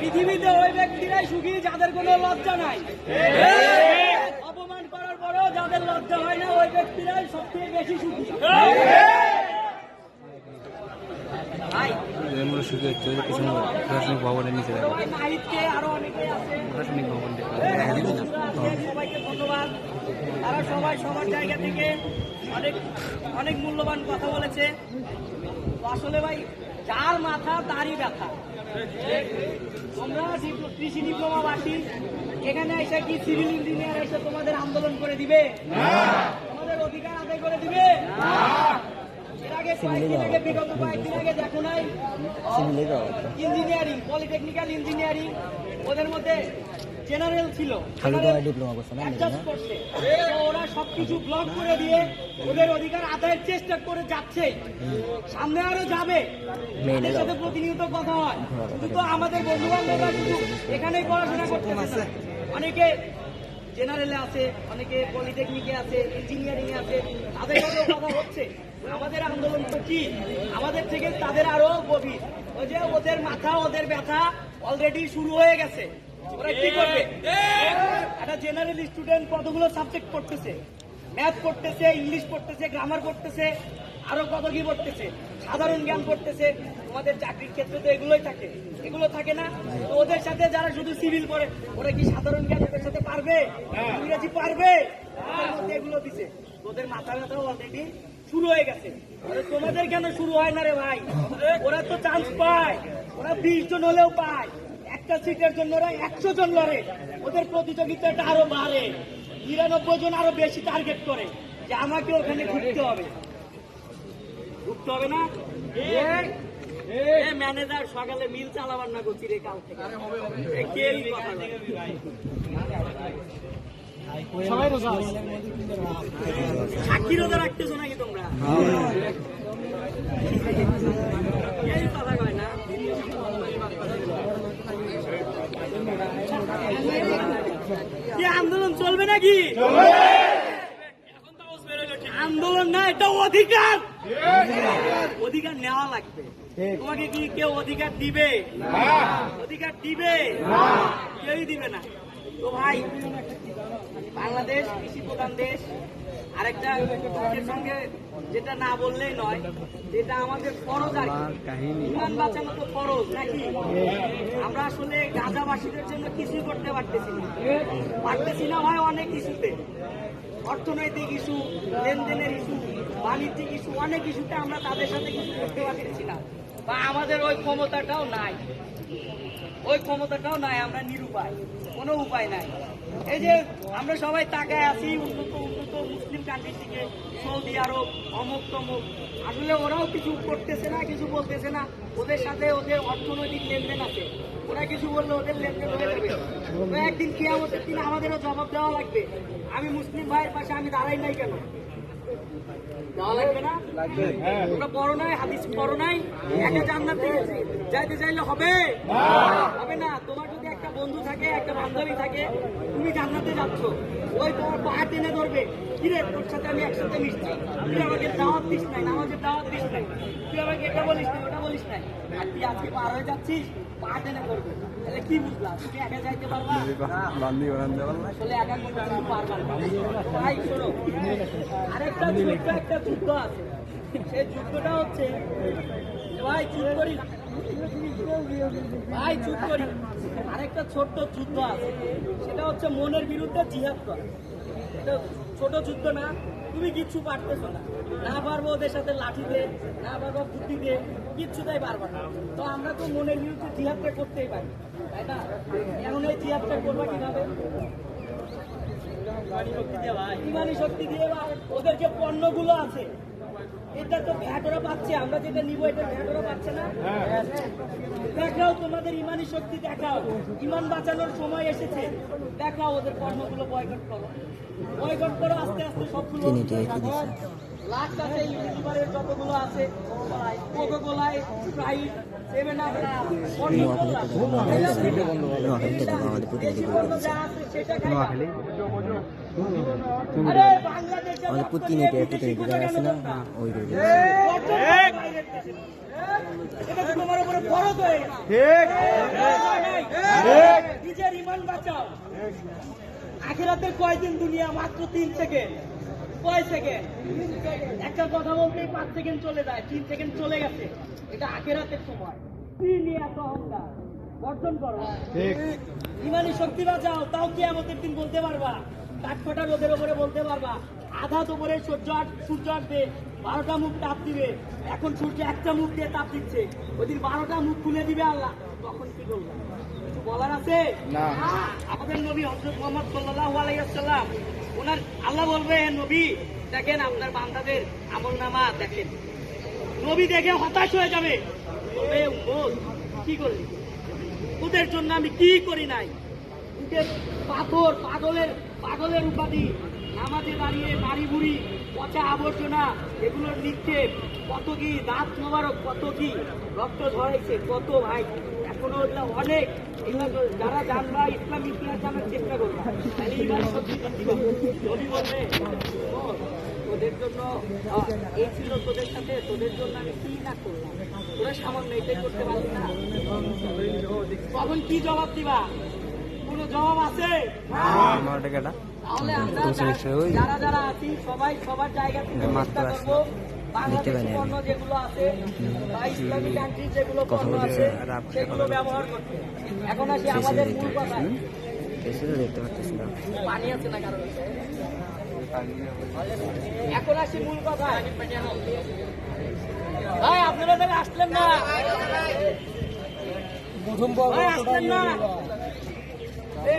পৃথিবীতে ওই ব্যক্তিরাই সুখী যাদের কোনো লজ্জা নাই। অপমান করার পরেও যাদের লজ্জা হয় না ওই ব্যক্তিরাই সবথেকে বেশি সুখী। প্রশাসনিক ভবনের নিচে প্রশাসনিক ভবন সবাইকে ধন্যবাদ। তারা সবাই সবার জায়গা থেকে অনেক অনেক মূল্যবান কথা বলেছে। আসলে ভাই যার মাথা তারই ব্যথা। ডিপ্লো- কৃষি ডিপ্লোমাবাসী এখানে এসে কি সিভিল ইঞ্জিনিয়ার এসে তোমাদের আন্দোলন করে দিবে? তোমাদের অধিকার আদায় করে দিবে? এর আগে কয়েকদিন আগে বিগত কয়েকদিন আগে দেখো নাই? ইঞ্জিনিয়ারিং পলিটেকনিক্যাল ইঞ্জিনিয়ারিং ওদের মধ্যে জেনারেল ছিল। ডিপ্লোমা করছে না ওরা সবকিছু ব্লক করে দিয়ে ওদের অধিকার আদায়ের চেষ্টা করে যাচ্ছে। সামনে আরও যাবে। এদের সাথে প্রতিনিয়ত কথা হয়। শুধু তো আমাদের বন্ধু বান্ধবরা শুধু এখানেই পড়াশোনা করতেছে। অনেকে জেনারেলে আছে অনেকে পলিটেকনিকে আছে ইঞ্জিনিয়ারিং এ আছে। তাদের সাথেও কথা হচ্ছে। আমাদের আন্দোলন তো কি? আমাদের থেকে তাদের আরও গভীর। ওই যে ওদের মাথা ওদের ব্যথা অলরেডি শুরু হয়ে গেছে। ওরা কি করবে? একটা জেনারেল স্টুডেন্ট কতগুলো সাবজেক্ট পড়তেছে? ম্যাথ পড়তেছে ইংলিশ পড়তেছে গ্রামার পড়তেছে আরও কত কি পড়তেছে? সাধারণ জ্ঞান পড়তেছে তোমাদের চাকরির ক্ষেত্রে তো এগুলোই থাকে। এগুলো থাকে না? তো ওদের সাথে যারা শুধু সিভিল পড়ে ওরা কি সাধারণ জ্ঞান ওদের সাথে পারবে? ইংরেজি পারবে? ওদের এগুলো দিছে। ওদের মাথা ব্যথা অলরেডি শুরু হয়ে গেছে। তোমাদের কেন শুরু হয় না রে ভাই? ওরা তো চান্স পায়। ওরা বিশ জন হলেও পায়। একটা সিটের জন্য ওরা একশো জন লড়ে। ওদের প্রতিযোগিতাটা আরও বাড়ে। নিরানব্বই জন আরও বেশি টার্গেট করে যে আমাকে ওখানে ঢুকতে হবে। ঢুকতে হবে না? ম্যানেজার সকালে মিল চালাবার না করছি রে কাল থেকে। সাক্ষী রোজা রাখতেছো নাকি তোমরা এই কথা কয় না কি আন্দোলন চলবে নাকি আন্দোলন না এটা অধিকার? অধিকার নেওয়া লাগবে। তোমাকে কি কেউ অধিকার দিবে? অধিকার দিবে? কেউই দিবে না। তো ভাই বাংলাদেশ কৃষি প্রধান দেশ আরেকটা দেশের সঙ্গে যেটা না বললেই নয় যেটা আমাদের ফরজ আর কি। ইমান বাঁচানো তো ফরজ নাকি? আমরা আসলে গাজাবাসীদের জন্য কিছুই করতে পারতেছি না। পারতেছি না ভাই অনেক ইস্যুতে অর্থনৈতিক ইস্যু লেনদেনের ইস্যু বাণিজ্যিক ইস্যু অনেক ইস্যুতে আমরা তাদের সাথে কিছু করতে পারতেছি না বা আমাদের ওই ক্ষমতাটাও নাই। ওই ক্ষমতাটাও নাই, আমরা নিরুপায়। কোনো উপায় নাই। এই যে আমরা সবাই তাকায় আছি, উন্নত উন্নত মুসলিম কান্ট্রির দিকে সৌদি আরব, অমুক তমুক। আসলে ওরাও কিছু করতেছে না, কিছু বলতেছে না। ওদের সাথে ওদের অর্থনৈতিক লেনদেন আছে। ওরা কিছু বললে ওদের লেনদেন হয়ে যাবে। একদিন কিয়ামতের দিন আমাদেরও জবাব দেওয়া লাগবে। আমি মুসলিম ভাইয়ের পাশে আমি দাঁড়াই নাই কেন? দেওয়া লাগবে না? তোমরা পড়ো নাই হাদিস পড়ো নাই একটা জান্নাতে যাইতে চাইলে হবে? হবে না। তোমার যদি একটা বন্ধু থাকে একটা বান্ধবী থাকে তুমি জান্নাতে যাচ্ছ। ওই তোমার পা টেনে ধরবে। কিরে তোর সাথে আমি একসাথে মিশছি। আমাকে দাওয়াত দিস নাই নামাজের দাওয়াত নাই। তুই আমাকে এটা বলিস নাই ওটা বলিস নাই। আর তুই আজকে পার হয়ে যাচ্ছিস পা টেনে ধরবে তাহলে কি বুঝলাম তুমি একা যাইতে পারবা? বান্দি বানান দেওয়াল আসলে একা করতে কিন্তু পারবা না। ভাই শোনো আরেকটা ছোট্ট একটা যুদ্ধ আছে। সেই যুদ্ধটা হচ্ছে ভাই চুপ করি ভাই চুপ করি আরেকটা ছোট্ট যুদ্ধ আছে। সেটা হচ্ছে মনের বিরুদ্ধে জিহাদ করা। এটা ছোট যুদ্ধ না তুমি কিচ্ছু পারতেছো না। না পারব ওদের সাথে লাঠি দে না পারব বুদ্ধি দে কিচ্ছুটাই পারব না। তো আমরা তো মনের বিরুদ্ধে জিহাদটা করতেই পারি তাই না? এখন এই জিহাদটা করব কীভাবে? ইমানি শক্তি দিয়ে ভাই। ইমানি শক্তি বা ওদের যে পণ্যগুলো আছে এটা তো ভ্যাটরা পাচ্ছে আমরা যেটা নিব এটা ভ্যাটরা পাচ্ছে না। দেখাও তোমাদের ইমানি শক্তি দেখাও। ইমান বাঁচানোর সময় এসেছে। দেখাও ওদের পণ্যগুলো বয়কট করো। বয়কট করো আস্তে আস্তে সবগুলো লাস্ট আছে ইউনিভারের যতগুলো আছে কোকো কোলায় স্প্রাইট সেভেন আপ নোয়াখালী আমাদের প্রতিনিধি আছে না? হ্যাঁ। হ্যাঁ, ওই হ্যাঁ। নিজের ইমান বাঁচাও। আখেরাতে কয়দিন দুনিয়া মাত্র তিন সেকেন্ড কয় সেকেন্ড একটা কথা বলতেই পাঁচ সেকেন্ড চলে যায় তিন সেকেন্ড চলে গেছে। এটা আখেরাতের সময়। কি নিয়ে এত অহংকার। বর্জন করো। ইমানি শক্তি বাঁচাও তাও কি আমাদের দিন বলতে পারবা। কাঠফাটা রোদের ওপরে বলতে পারবা। আধা দুপুরে সূর্য আট- সূর্য আসবে বারোটা মুখ তাপ দিবে। এখন সূর্য একটা মুখ দিয়ে তাপ দিচ্ছে। ওদিন বারোটা মুখ খুলে দিবে আল্লাহ। তখন কি করব? কিছু বলার আছে? আমাদের নবী হজরত মোহাম্মদ সাল্লাহ আলাইসাল্লাম ওনার আল্লাহ বলবে নবী দেখেন আপনার বান্দাদের আমল নামা দেখেন। নবী দেখে হতাশ হয়ে যাবে। বলবে, "উম্মত, কি করলি? ওদের জন্য আমি কি করি নাই? পাথর পাগলের পাগলের উপাধি। নামাজে দাঁড়িয়ে বাড়ি বুড়ি পচা আবর্জনা এগুলোর নিক্ষেপ। কত কি দাঁত মোবারক কত কি রক্ত ঝরাইছে কত ভাই। এখনও অনেক। যারা জানবা ইসলাম ইতিহাস জানার চেষ্টা করবা। তাহলে এবার সত্যি বলব। বলবে "ও, তোদের জন্য এই ছিল তোদের সাথে তোদের জন্য আমি কি না করলাম? তোরা সামান্য এটাই করতে পারবি না। তখন কি জবাব দিবা? কোনো জবাব আছে? তাহলে আমরা বসে বসে ওই যারা যারা আছি সবাই সবার জায়গা থেকে চেষ্টা। করব। দেখতে বাংলাদেশি পাইনি আমি। পণ্য যেগুলো আছে বা কান্ট্রি যেগুলো পণ্য আছে সেগুলো ব্যবহার করতে। এখন আসি আমাদের মূল কথা দেখতে পাচ্ছিস না। পানি আছে না কারণ এখন আসি মূল কথা ভাই আপনারা তাহলে আসলেন না। ভাই আসলেন না। এ,